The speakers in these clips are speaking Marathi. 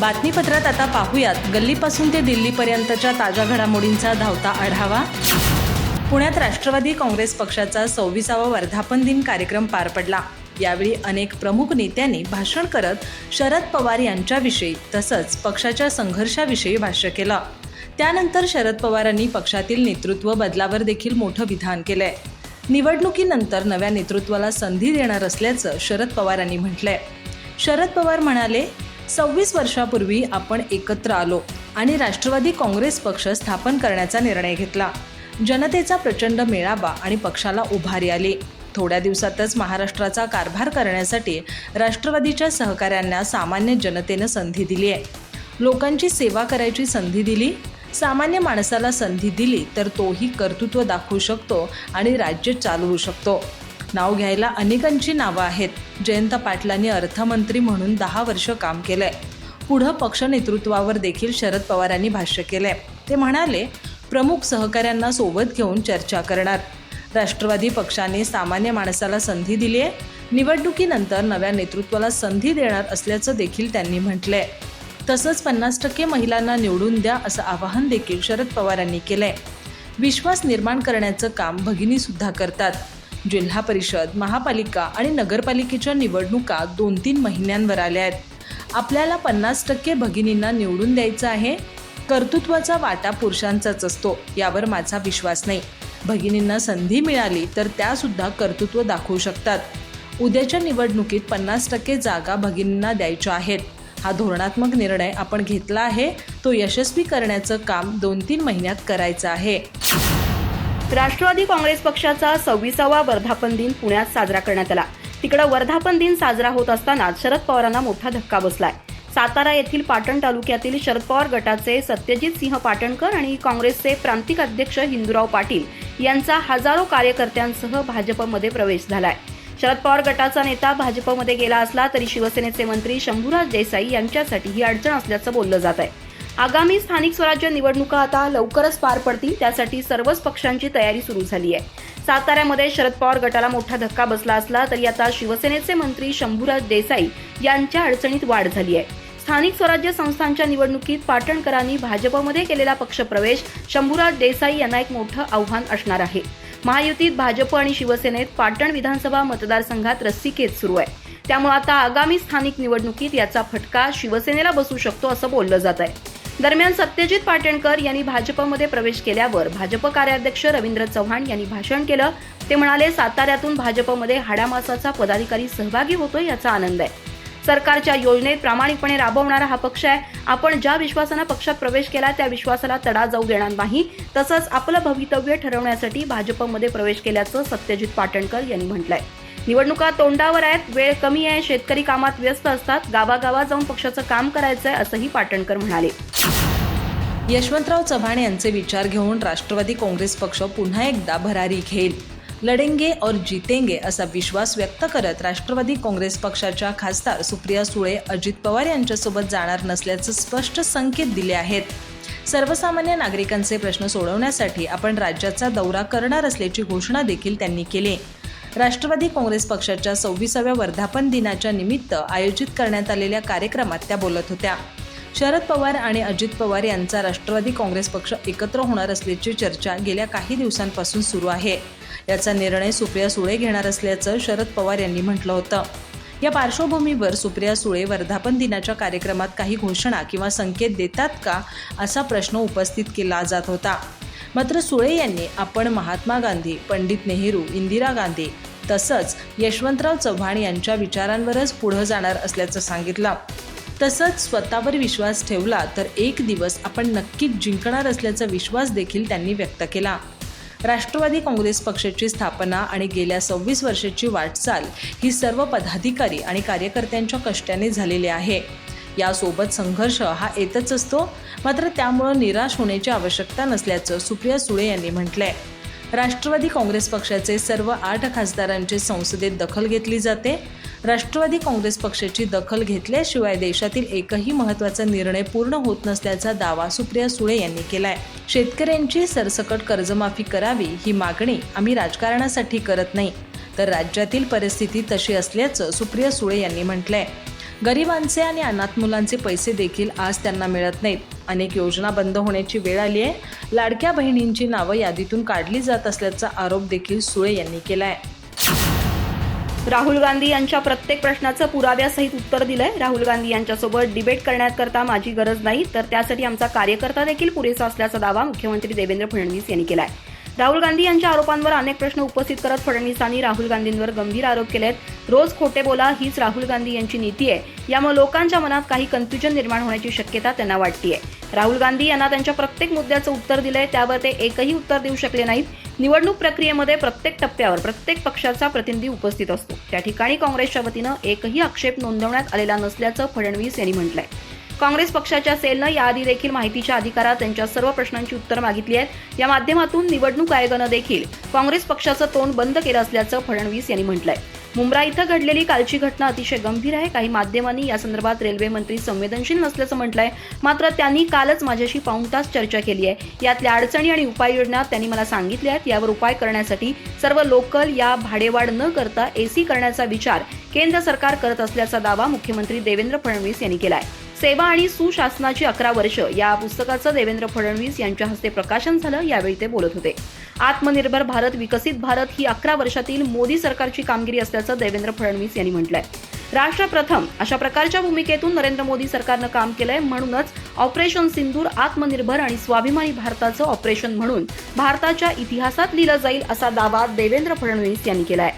बातमीपत्रात आता पाहूयात. गल्लीपासून ते दिल्लीपर्यंतच्या ताज्या घडामोडींचा धावता आढावा. पुण्यात राष्ट्रवादी काँग्रेस पक्षाचा सव्वीसावा वर्धापन दिन कार्यक्रम पार पडला. यावेळी अनेक प्रमुख नेत्यांनी भाषण करत शरद पवार यांच्याविषयी तसंच पक्षाच्या संघर्षाविषयी भाष्य केलं. त्यानंतर शरद पवारांनी पक्षातील नेतृत्व बदलावर देखील मोठं विधान केलंय. निवडणुकीनंतर नव्या नेतृत्वाला संधी देणार असल्याचं शरद पवारांनी म्हटलंय. शरद पवार म्हणाले सव्वीस वर्षापूर्वी आपण एकत्र आलो आणि राष्ट्रवादी काँग्रेस पक्ष स्थापन करण्याचा निर्णय घेतला. जनतेचा प्रचंड मेळावा आणि पक्षाला उभारी आली. थोड्या दिवसातच महाराष्ट्राचा कारभार करण्यासाठी राष्ट्रवादीच्या सहकाऱ्यांना सामान्य जनतेनं संधी दिली आहे. लोकांची सेवा करायची संधी दिली सामान्य माणसाला संधी दिली तर तोही कर्तृत्व दाखवू शकतो आणि राज्य चालवू शकतो. नाव घ्यायला अनेकांची नावं आहेत. जयंत पाटलांनी अर्थमंत्री म्हणून दहा वर्ष काम केलंय. पुढं पक्ष नेतृत्वावर देखील शरद पवारांनी भाष्य केलंय. ते म्हणाले प्रमुख सहकाऱ्यांना सोबत घेऊन चर्चा करणार. राष्ट्रवादी पक्षाने सामान्य माणसाला संधी दिली आहे निवडणुकीनंतर नव्या नेतृत्वाला संधी देणार असल्याचं देखील त्यांनी म्हटलंय. तसंच पन्नास टक्के महिलांना निवडून द्या असं आवाहन देखील शरद पवारांनी केलंय. विश्वास निर्माण करण्याचं काम भगिनी सुद्धा करतात. जिल्हा परिषद महापालिका आणि नगरपालिकेच्या निवडणुका दोन तीन महिन्यांवर आल्या आहेत. आपल्याला पन्नास टक्के भगिनींना निवडून द्यायचं आहे. कर्तृत्वाचा वाटा पुरुषांचाच असतो यावर माझा विश्वास नाही. भगिनींना संधी मिळाली तर त्या सुद्धा कर्तृत्व दाखवू शकतात. उद्याच्या निवडणुकीत पन्नास टक्के जागा भगिनींना द्यायच्या आहेत. हा धोरणात्मक निर्णय आपण घेतला आहे. तो यशस्वी करण्याचं काम दोन तीन महिन्यात करायचं आहे. राष्ट्रवादी काँग्रेस पक्षाचा सव्वीसावा वर्धापन दिन पुण्यात साजरा करण्यात आला. तिकडं वर्धापन दिन साजरा होत असताना शरद पवारांना मोठा धक्का बसलाय. सातारा येथील पाटण तालुक्यातील शरद पवार गटाचे सत्यजित सिंह पाटणकर आणि काँग्रेसचे प्रांतिक अध्यक्ष हिंदुराव पाटील यांचा हजारो कार्यकर्त्यांसह भाजपमध्ये प्रवेश झालाय. शरद पवार गटाचा नेता भाजपमध्ये गेला असला तरी शिवसेनेचे मंत्री शंभूराज देसाई यांच्यासाठी ही अडचण असल्याचं बोललं जात आहे आगामी स्थानिक स्वराज्य निवडणुका आता लवकरच पार पडतील त्यासाठी सर्वच पक्षांची तयारी सुरू झाली आहे. साताऱ्यामध्ये शरद पवार गटाला मोठा धक्का बसला असला तरी आता शिवसेनेचे मंत्री शंभूराज देसाई यांच्या अडचणीत वाढ झाली आहे. स्थानिक स्वराज्य संस्थांच्या निवडणुकीत पाटणकरांनी भाजपमध्ये केलेला पक्षप्रवेश शंभूराज देसाई यांना एक मोठं आव्हान असणार आहे. महायुतीत भाजप आणि शिवसेनेत पाटण विधानसभा मतदारसंघात रस्सीखेच सुरू आहे. त्यामुळे आता आगामी स्थानिक निवडणुकीत याचा फटका शिवसेनेला बसू शकतो असं बोललं जात आहे. दरम्यान सत्यजित पाटणकर यांनी भाजपमध्ये प्रवेश केल्यावर भाजप कार्याध्यक्ष रवींद्र चव्हाण यांनी भाषण केलं. ते म्हणाले साताऱ्यातून भाजपमध्ये हाडामासाचा पदाधिकारी सहभागी होतोय याचा आनंद आहे. सरकारच्या योजनेत प्रामाणिकपणे राबवणारा हा पक्ष आहे. आपण ज्या विश्वासानं पक्षात प्रवेश केला त्या विश्वासाला तडा जाऊ देणार नाही. तसंच आपलं भवितव्य ठरवण्यासाठी भाजपमध्ये प्रवेश केल्याचं सत्यजित पाटणकर यांनी म्हटलंय. निवडणुका तोंडावर आहेत वेळ कमी आहे शेतकरी कामात व्यस्त असतात गावागावात जाऊन पक्षाचं काम करायचंय असंही पाटणकर म्हणाले. यशवंतराव चव्हाण यांचे विचार घेऊन राष्ट्रवादी काँग्रेस पक्ष पुन्हा एकदा भरारी घेईल. लढेंगे और जितेंगे असा विश्वास व्यक्त करत राष्ट्रवादी काँग्रेस पक्षाच्या खासदार सुप्रिया सुळे अजित पवार यांच्यासोबत जाणार नसल्याचं स्पष्ट संकेत दिले आहेत. सर्वसामान्य नागरिकांचे प्रश्न सोडवण्यासाठी आपण राज्याचा दौरा करणार असल्याची घोषणा देखील त्यांनी केली. राष्ट्रवादी काँग्रेस पक्षाच्या सव्वीसाव्या वर्धापन दिनाच्या निमित्त आयोजित करण्यात आलेल्या कार्यक्रमात त्या बोलत होत्या. शरद पवार आणि अजित पवार यांचा राष्ट्रवादी काँग्रेस पक्ष एकत्र होणार असल्याची चर्चा गेल्या काही दिवसांपासून सुरू आहे. याचा निर्णय सुप्रिया सुळे घेणार असल्याचं शरद पवार यांनी म्हटलं होतं. या पार्श्वभूमीवर सुप्रिया सुळे वर्धापन दिनाच्या कार्यक्रमात काही घोषणा किंवा संकेत देतात का असा प्रश्न उपस्थित केला जात होता. मात्र सुळे यांनी आपण महात्मा गांधी पंडित नेहरू इंदिरा गांधी तसंच यशवंतराव चव्हाण यांच्या विचारांवरच पुढं जाणार असल्याचं सांगितलं. तसंच स्वतःवर विश्वास ठेवला तर एक दिवस आपण नक्कीच जिंकणार असल्याचा विश्वास देखील त्यांनी व्यक्त केला. राष्ट्रवादी काँग्रेस पक्षाची स्थापना आणि गेल्या सव्वीस वर्षाची वाटचाल ही सर्व पदाधिकारी आणि कार्यकर्त्यांच्या कष्टाने झालेली आहे. यासोबत संघर्ष हा येतच असतो मात्र त्यामुळं निराश होण्याची आवश्यकता नसल्याचं सुप्रिया सुळे यांनी म्हटलंय. राष्ट्रवादी काँग्रेस पक्षाचे सर्व आठ खासदारांची संसदेत दखल घेतली जाते राष्ट्रवादी काँग्रेस पक्षाची दखल घेतल्याशिवाय देशातील एकही महत्त्वाचा निर्णय पूर्ण होत नसल्याचा दावा सुप्रिया सुळे यांनी केलाय. शेतकऱ्यांची सरसकट कर्जमाफी करावी ही मागणी आम्ही राजकारणासाठी करत नाही. तर राज्यातील परिस्थिती तशी असल्याचं सुप्रिया सुळे यांनी म्हटलंय. गरिबांचे आणि अनाथ मुलांचे पैसे देखील आज त्यांना मिळत नाहीत. अनेक योजना बंद होण्याची वेळ आली आहे. लाडक्या बहिणींची नावं यादीतून काढली जात असल्याचा आरोप देखील सुळे यांनी केला आहे राहुल गांधी यांच्या प्रत्येक प्रश्नाचं पुराव्यासहित उत्तर दिलंय. राहुल गांधी यांच्यासोबत डिबेट करण्याकरता माझी गरज नाही तर त्यासाठी आमचा कार्यकर्ता देखील पुरेसा असल्याचा दावा मुख्यमंत्री देवेंद्र फडणवीस यांनी केला आहे राहुल गांधी यांच्या आरोपांवर अनेक प्रश्न उपस्थित करत फडणवीसांनी राहुल गांधींवर गंभीर आरोप केलेत. रोज खोटे बोला हीच राहुल गांधी यांची नीती आहे. यामुळे लोकांच्या मनात काही कन्फ्युजन निर्माण होण्याची शक्यता त्यांना वाटतीये. राहुल गांधी यांना त्यांच्या प्रत्येक मुद्द्याचं उत्तर दिलंय त्यावर ते एकही उत्तर देऊ शकले नाहीत. निवडणूक प्रक्रियेमध्ये प्रत्येक टप्प्यावर प्रत्येक पक्षाचा प्रतिनिधी उपस्थित असतो. त्या ठिकाणी काँग्रेसच्या वतीनं एकही आक्षेप नोंदवण्यात आलेला नसल्याचं फडणवीस यांनी म्हटलंय. काँग्रेस पक्षाच्या सेलनं याआधी देखील माहितीच्या अधिकारात त्यांच्या सर्व प्रश्नांची उत्तर मागितली आहेत. या माध्यमातून निवडणूक आयोगानं देखील काँग्रेस पक्षाचं तोंड बंद केलं असल्याचं फडणवीस यांनी म्हटलंय. मुंब्रा इथं घडलेली कालची घटना अतिशय गंभीर आहे. काही माध्यमांनी या संदर्भात रेल्वे मंत्री संवेदनशील नसल्याचं म्हटलंय. मात्र त्यांनी कालच माझ्याशी पाऊण तास चर्चा केली आहे. यातल्या अडचणी आणि उपाययोजना त्यांनी मला सांगितल्या आहेत. यावर उपाय करण्यासाठी सर्व लोकल या भाडेवाढ न करता एसी करण्याचा विचार केंद्र सरकार करत असल्याचा दावा मुख्यमंत्री देवेंद्र फडणवीस यांनी केला आहे सेवा आणि सुशासनाची अकरा वर्ष या पुस्तकाचं देवेंद्र फडणवीस यांच्या हस्ते प्रकाशन झालं यावेळी ते बोलत होते. आत्मनिर्भर भारत विकसित भारत ही अकरा वर्षातील मोदी सरकारची कामगिरी असल्याचं देवेंद्र फडणवीस यांनी म्हटलंय. राष्ट्र प्रथम अशा प्रकारच्या भूमिकेतून नरेंद्र मोदी सरकारनं काम केलंय म्हणूनच ऑपरेशन सिंदूर आत्मनिर्भर आणि स्वाभिमानी भारताचं ऑपरेशन म्हणून भारताच्या इतिहासात लिहिलं जाईल असा दावा देवेंद्र फडणवीस यांनी केलाय.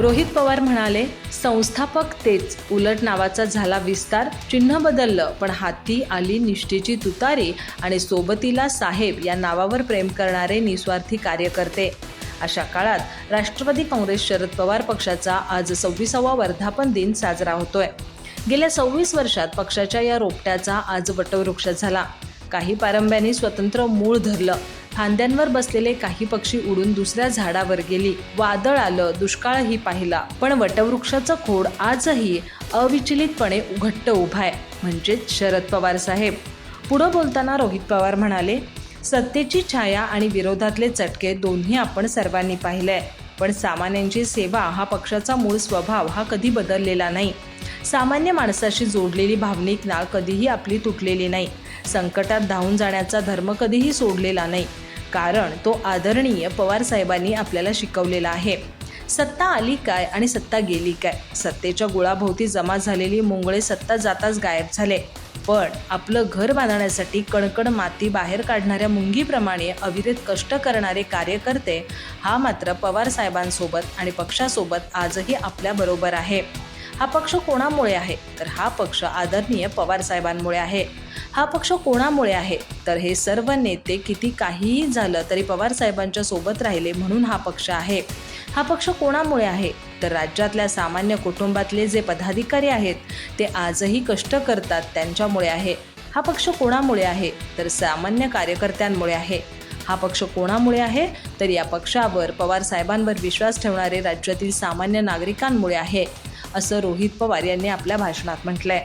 रोहित पवार म्हणाले संस्थापक तेच. उलट नावाचा झाला विस्तार. चिन्ह बदललं पण हाती आली निष्ठेची तुतारी आणि सोबतीला साहेब या नावावर प्रेम करणारे निस्वार्थी कार्यकर्ते. अशा काळात राष्ट्रवादी काँग्रेस शरद पवार पक्षाचा आज सव्वीसावा वर्धापन दिन साजरा होतोय. गेल्या सव्वीस वर्षात पक्षाच्या या रोपट्याचा आज वटवृक्ष झाला. काही पारंब्यांनी स्वतंत्र मूळ धरलं. फांद्यांवर बसलेले काही पक्षी उडून दुसऱ्या झाडावर गेली. वादळ आलं दुष्काळही पाहिला. पण वटवृक्षाचं खोड आजही अविचलितपणे घट्ट उभा आहे. म्हणजेच शरद पवार साहेब. पुढं बोलताना रोहित पवार म्हणाले सत्तेची छाया आणि विरोधातले चटके दोन्ही आपण सर्वांनी पाहिलंय. पण सामान्यांची सेवा हा पक्षाचा मूळ स्वभाव हा कधी बदललेला नाही. सामान्य माणसाशी जोडलेली भावनिक नाळ कधीही आपली तुटलेली नाही. संकटात धावून जाण्याचा धर्म कधीही सोडलेला नाही. कारण तो आदरणीय पवार साहेबांनी आपल्याला शिकवलेला आहे. सत्ता आली काय आणि सत्ता गेली काय? सत्तेच्या गुळाभोवती जमा झालेली मुंगळे सत्ता जाताच गायब झाले. पण आपलं घर बांधण्यासाठी कणकण माती बाहेर काढणाऱ्या मुंगीप्रमाणे अविरत कष्ट करणारे कार्यकर्ते हा मात्र पवार साहेबांसोबत आणि पक्षासोबत आजही आपल्याबरोबर आहे. हा पक्ष कोणामुळे आहे? तर हा पक्ष आदरणीय पवार साहेबांमुळे आहे. हा पक्ष कोणामुळे आहे? तर हे सर्व नेते किती काहीही झालं तरी पवार साहेबांच्या सोबत राहिले म्हणून हा पक्ष आहे. हा पक्ष कोणामुळे आहे? तर राज्यातल्या सामान्य कुटुंबातले जे पदाधिकारी आहेत ते आजही कष्ट करतात त्यांच्यामुळे आहे. हा पक्ष कोणामुळे आहे? तर सामान्य कार्यकर्त्यांमुळे आहे. हा पक्ष कोणामुळे आहे? तर या पक्षावर पवार साहेबांवर विश्वास ठेवणारे राज्यातील सामान्य नागरिकांमुळे आहे. असं रोहित पवार यांनी आपल्या भाषणात म्हटलंय.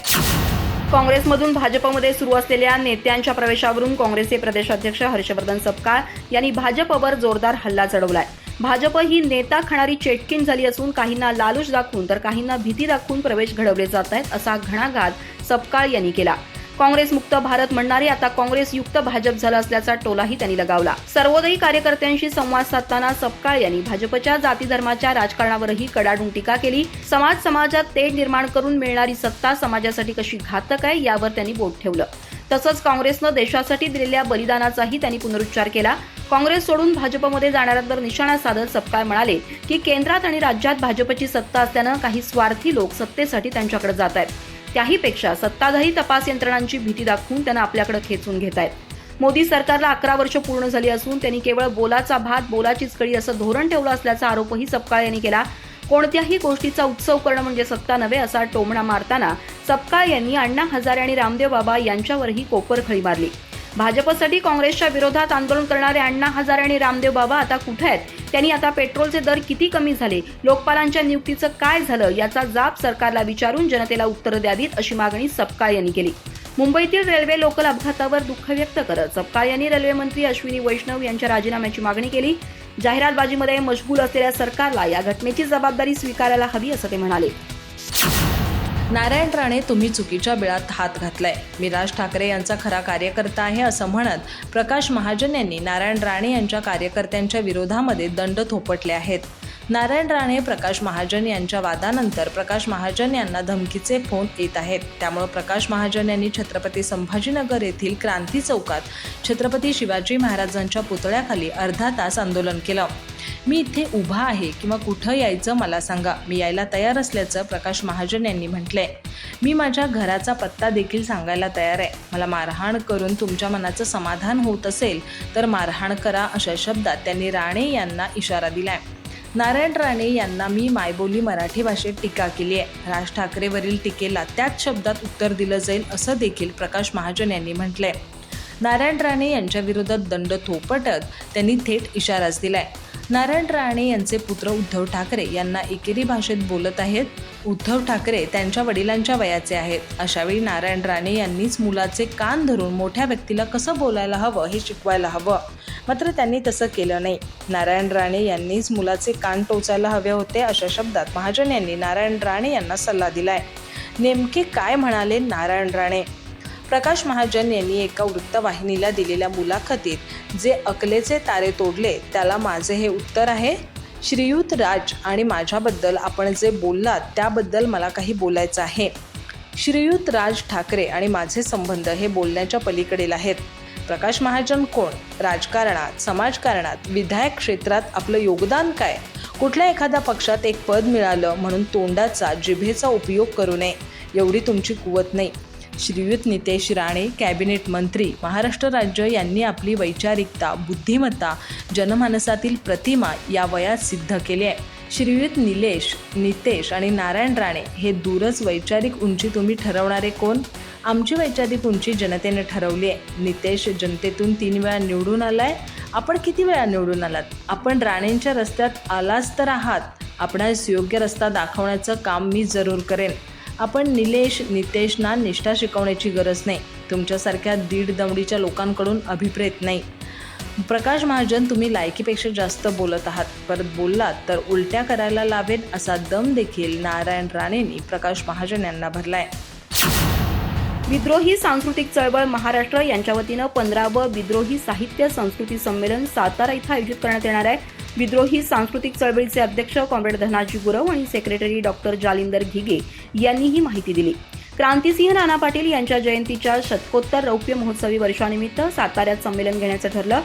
काँग्रेसमधून भाजपमध्ये सुरू असलेल्या नेत्यांच्या प्रवेशावरून काँग्रेसचे प्रदेशाध्यक्ष हर्षवर्धन सपकाळ यांनी भाजपवर जोरदार हल्ला चढवलाय. भाजप ही नेता खाणारी चेटकीन झाली असून काहींना लालूच दाखवून तर काहींना भीती दाखवून प्रवेश घडवले जात आहेत असा घणाघात सपकाळ यांनी केला. काँग्रेस मुक्त भारत म्हणणारे आता काँग्रेस युक्त भाजप झालं असल्याचा टोलाही त्यांनी लगावला. सर्वोदयी कार्यकर्त्यांशी संवाद साधताना सपकाळ यांनी भाजपच्या जाती धर्माच्या राजकारणावरही कडाडून टीका केली. समाज समाजात तेढ निर्माण करून मिळणारी सत्ता समाजासाठी कशी घातक आहे यावर त्यांनी बोट ठेवलं. तसंच काँग्रेसनं देशासाठी दिलेल्या बलिदानाचाही त्यांनी पुनरुच्चार केला. काँग्रेस सोडून भाजपमध्ये जाणाऱ्यांवर निशाणा साधत सपकाळ म्हणाले की केंद्रात आणि राज्यात भाजपची सत्ता असल्यानं काही स्वार्थी लोक सत्तेसाठी त्यांच्याकडे जात आहेत. त्याहीपेक्षा सत्ताधारी तपास यंत्रणांची भीती दाखवून त्यांना आपल्याकडे खेचून घेत आहेत. मोदी सरकारला अकरा वर्ष पूर्ण झाली असून त्यांनी केवळ बोलाचा भात बोलाचीच कळी असं धोरण ठेवलं असल्याचा आरोपही सपकाळ यांनी केला. कोणत्याही गोष्टीचा उत्सव करणं म्हणजे सत्ता नव्हे असा टोमणा मारताना सपकाळ यांनी अण्णा हजारे आणि रामदेव बाबा यांच्यावरही कोपरखळी मारली. भाजपसाठी काँग्रेसच्या विरोधात आंदोलन करणारे अण्णा हजारे आणि रामदेव बाबा आता कुठे आहेत? त्यांनी आता पेट्रोलचे दर किती कमी झाले? लोकपालांच्या नियुक्तीचं काय झालं? याचा जाब सरकारला विचारून जनतेला उत्तरं द्यावीत अशी मागणी सपकाळ यांनी केली. मुंबईतील रेल्वे लोकल अपघातावर दुःख व्यक्त करत सपकाळ यांनी रेल्वे मंत्री अश्विनी वैष्णव यांच्या राजीनाम्याची मागणी केली. जाहिरातबाजीमध्ये मशगूल असलेल्या सरकारला या घटनेची जबाबदारी स्वीकारायला हवी असं ते म्हणाले. नारायण राणे तुम्ही चुकीच्या बिळात हात घातलाय. मी राज ठाकरे यांचा खरा कार्यकर्ता आहे असं म्हणत प्रकाश महाजन यांनी नारायण राणे यांच्या कार्यकर्त्यांच्या विरोधामध्ये दंड थोपटले आहेत. नारायण राणे प्रकाश महाजन यांच्या वादानंतर प्रकाश महाजन यांना धमकीचे फोन येत आहेत. त्यामुळे प्रकाश महाजन यांनी छत्रपती संभाजीनगर येथील क्रांती चौकात छत्रपती शिवाजी महाराजांच्या पुतळ्याखाली अर्धा तास आंदोलन केलं. मी इथे उभा आहे किंवा कुठं यायचं मला सांगा. मी यायला तयार असल्याचं प्रकाश महाजन यांनी म्हटलंय. मी माझ्या घराचा पत्ता देखील सांगायला तयार आहे. मला मारहाण करून तुमच्या मनाचं समाधान होत असेल तर मारहाण करा अशा शब्दात त्यांनी राणे यांना इशारा दिलाय. नारायण राणे यांना मी मायबोली मराठी भाषेत टीका केली आहे. राज ठाकरेवरील टीकेला त्याच शब्दात उत्तर दिलं जाईल असं देखील प्रकाश महाजन यांनी म्हटलंय. नारायण राणे यांच्या विरोधात दंड थोपटत त्यांनी थेट इशाराच दिलाय. नारायण राणे यांचे पुत्र उद्धव ठाकरे यांना एकेरी भाषेत बोलत आहेत. उद्धव ठाकरे त्यांच्या वडिलांच्या वयाचे आहेत. अशावेळी नारायण राणे यांनीच मुलाचे कान धरून मोठ्या व्यक्तीला कसं बोलायला हवं हे शिकवायला हवं. मात्र त्यांनी तसं केलं नाही. नारायण राणे यांनीच मुलाचे कान टोचायला हवे होते अशा शब्दात महाजन यांनी नारायण राणे यांना सल्ला दिलाय. नेमके काय म्हणाले नारायण राणे? प्रकाश महाजन यांनी एका वृत्तवाहिनीला दिलेल्या मुलाखतीत जे अकलेचे तारे तोडले त्याला माझे हे उत्तर आहे. श्रीयुत राज आणि माझ्याबद्दल आपण जे बोललात त्याबद्दल मला काही बोलायचं आहे. श्रीयुत राज ठाकरे आणि माझे संबंध हे बोलण्याच्या पलीकडील आहेत. प्रकाश महाजन कोण? राजकारणात समाजकारणात विधायक क्षेत्रात आपलं योगदान काय? कुठल्या एखाद्या पक्षात एक पद मिळालं म्हणून तोंडाचा जिभेचा उपयोग करू नये एवढी तुमची कुवत नाही. श्रीयुत नितेश राणे कॅबिनेट मंत्री महाराष्ट्र राज्य यांनी आपली वैचारिकता बुद्धिमत्ता जनमानसातील प्रतिमा या वयात सिद्ध केली आहे. श्रीयुत निलेश नितेश आणि नारायण राणे हे दूरच वैचारिक उंची तुम्ही ठरवणारे कोण? आमची वैचारिक उंची जनतेने ठरवली आहे. नितेश जनतेतून तीन वेळा निवडून आलाय. आपण किती वेळा निवडून आलात? आपण राणेंच्या रस्त्यात आलाच तर आहात. आपणास योग्य रस्ता दाखवण्याचं काम मी जरूर करेन. आपण निलेश नितेशना निष्ठा शिकवण्याची गरज नाही. तुमच्यासारख्या दीड दमडीच्या लोकांकडून अभिप्रेत नाही. प्रकाश महाजन तुम्ही लायकीपेक्षा जास्त बोलत आहात. परत बोललात तर उलट्या करायला लावेन असा दम देखील नारायण राणेंनी प्रकाश महाजन यांना भरलाय. विद्रोही सांस्कृतिक चळवळ महाराष्ट्र यांच्या वतीनं पंधरावं विद्रोही साहित्य संस्कृती संमेलन सातारा इथं आयोजित करण्यात येणार आहे. विद्रोही सांस्कृतिक चळवळीचे अध्यक्ष कॉम्रेड धनाजी गुरव आणि सेक्रेटरी डॉक्टर जालिंदर घिगे यांनी ही माहिती दिली. क्रांतिसिंह नाना पाटील यांच्या जयंतीच्या शतकोत्तर रौप्य महोत्सवी वर्षानिमित्त साताऱ्यात संमेलन घेण्याचं ठरलं.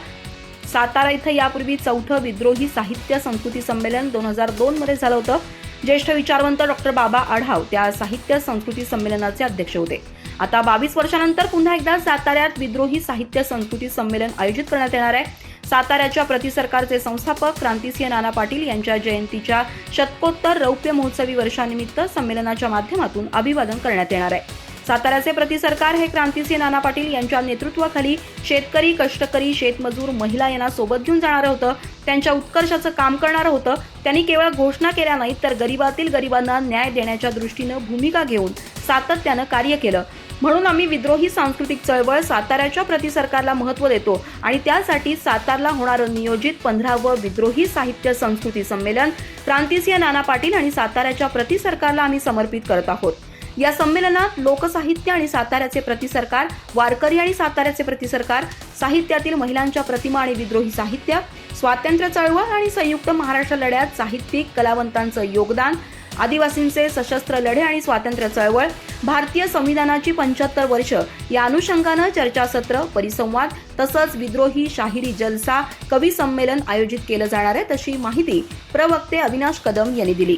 सातारा इथं यापूर्वी चौथं विद्रोही साहित्य संस्कृती संमेलन दोन हजार दोन मध्ये झालं होतं. ज्येष्ठ विचारवंत डॉक्टर बाबा आढाव त्या साहित्य संस्कृती संमेलनाचे अध्यक्ष होते. आता बावीस वर्षानंतर पुन्हा एकदा साताऱ्यात विद्रोही साहित्य संस्कृती संमेलन आयोजित करण्यात येणार आहे. साताऱ्याच्या प्रतिसरकारचे संस्थापक क्रांतिसिंह नाना पाटील यांच्या जयंतीच्या शतकोत्तर रौप्य महोत्सवी वर्षानिमित्त संमेलनाच्या माध्यमातून अभिवादन करण्यात येणार आहे. साताऱ्याचे प्रतिसरकार हे क्रांतिसिंह नाना पाटील यांच्या नेतृत्वाखाली शेतकरी कष्टकरी शेतमजूर महिला यांना सोबत घेऊन जाणारं होतं. त्यांच्या उत्कर्षाचं काम करणारं होतं. त्यांनी केवळ घोषणा केल्या नाहीत तर गरिबातील गरिबांना न्याय देण्याच्या दृष्टीनं भूमिका घेऊन सातत्यानं कार्य केलं. म्हणून आम्ही विद्रोही सांस्कृतिक चळवळ साताऱ्याच्या प्रति सरकारला महत्त्व देतो आणि त्यासाठी सातारला होणारं नियोजित पंधरावं विद्रोही साहित्य संस्कृती संमेलन क्रांतिसिंह नाना पाटील आणि साताऱ्याच्या प्रति सरकारला आम्ही समर्पित करत आहोत. या संमेलनात लोकसाहित्य आणि साताऱ्याचे प्रतिसरकार वारकरी आणि साताऱ्याचे प्रतिसरकार साहित्यातील महिलांच्या प्रतिमा आणि विद्रोही साहित्य स्वातंत्र्य चळवळ आणि संयुक्त महाराष्ट्र लढ्यात साहित्यिक कलावंतांचं योगदान आदिवासींचे सशस्त्र लढे आणि स्वातंत्र्य चळवळ भारतीय संविधानाची पंच्याहत्तर वर्ष. या अनुषंगानं चर्चासत्र परिसंवाद तसंच विद्रोही शाहिरी जलसा कवी संमेलन आयोजित केलं जाणार आहे तशी माहिती प्रवक्ते अविनाश कदम यांनी दिली.